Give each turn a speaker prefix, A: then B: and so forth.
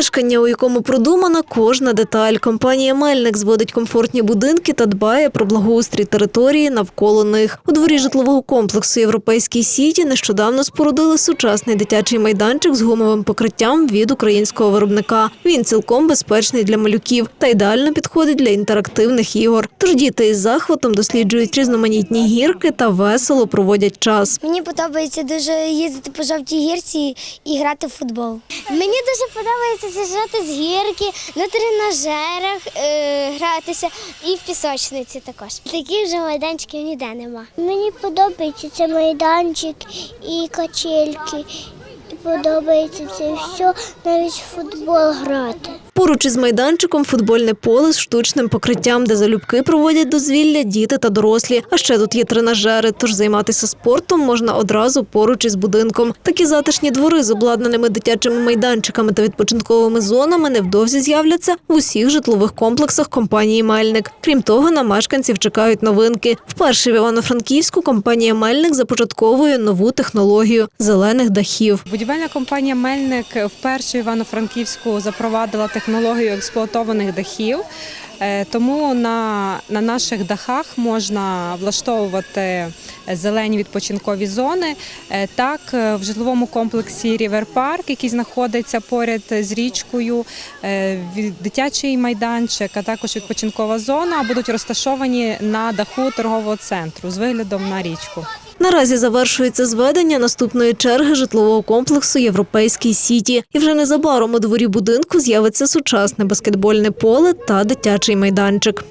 A: Помешкання, у якому продумана кожна деталь. Компанія Мельник зводить комфортні будинки та дбає про благоустрій території навколо них. У дворі житлового комплексу Європейській Сіті нещодавно спорудили сучасний дитячий майданчик з гумовим покриттям від українського виробника. Він цілком безпечний для малюків та ідеально підходить для інтерактивних ігор. Тож діти із захватом досліджують різноманітні гірки та весело проводять час.
B: Мені подобається дуже їздити по жовтій гірці і грати в футбол. Мені дуже подобається з'їжджати з гірки на тренажерах, е, гратися і в пісочниці також. Таких же майданчиків ніде нема. Мені подобається цей майданчик і качельки. І подобається це все, навіть в футбол грати.
A: Поруч із майданчиком футбольне поле з штучним покриттям, де залюбки проводять дозвілля діти та дорослі. А ще тут є тренажери, тож займатися спортом можна одразу поруч із будинком. Такі затишні двори з обладнаними дитячими майданчиками та відпочинковими зонами невдовзі з'являться в усіх житлових комплексах компанії Мельник. Крім того, на мешканців чекають новинки. Вперше в Івано-Франківську компанія Мельник започатковує нову технологію зелених дахів.
C: Будівельна компанія Мельник вперше в Івано-Франківську запровадила технологію експлуатованих дахів. Е, Тому на, на наших дахах можна влаштовувати зелені відпочинкові зони. Е, Так, е, в житловому комплексі Рівер Парк, який знаходиться поряд з річкою, дитячий майданчик, а також відпочинкова зона будуть розташовані на даху торгового центру з виглядом на річку.
A: Наразі завершується зведення наступної черги житлового комплексу Європейський Сіті. І вже незабаром у дворі будинку з'явиться сучасне баскетбольне поле та дитячий майданчик.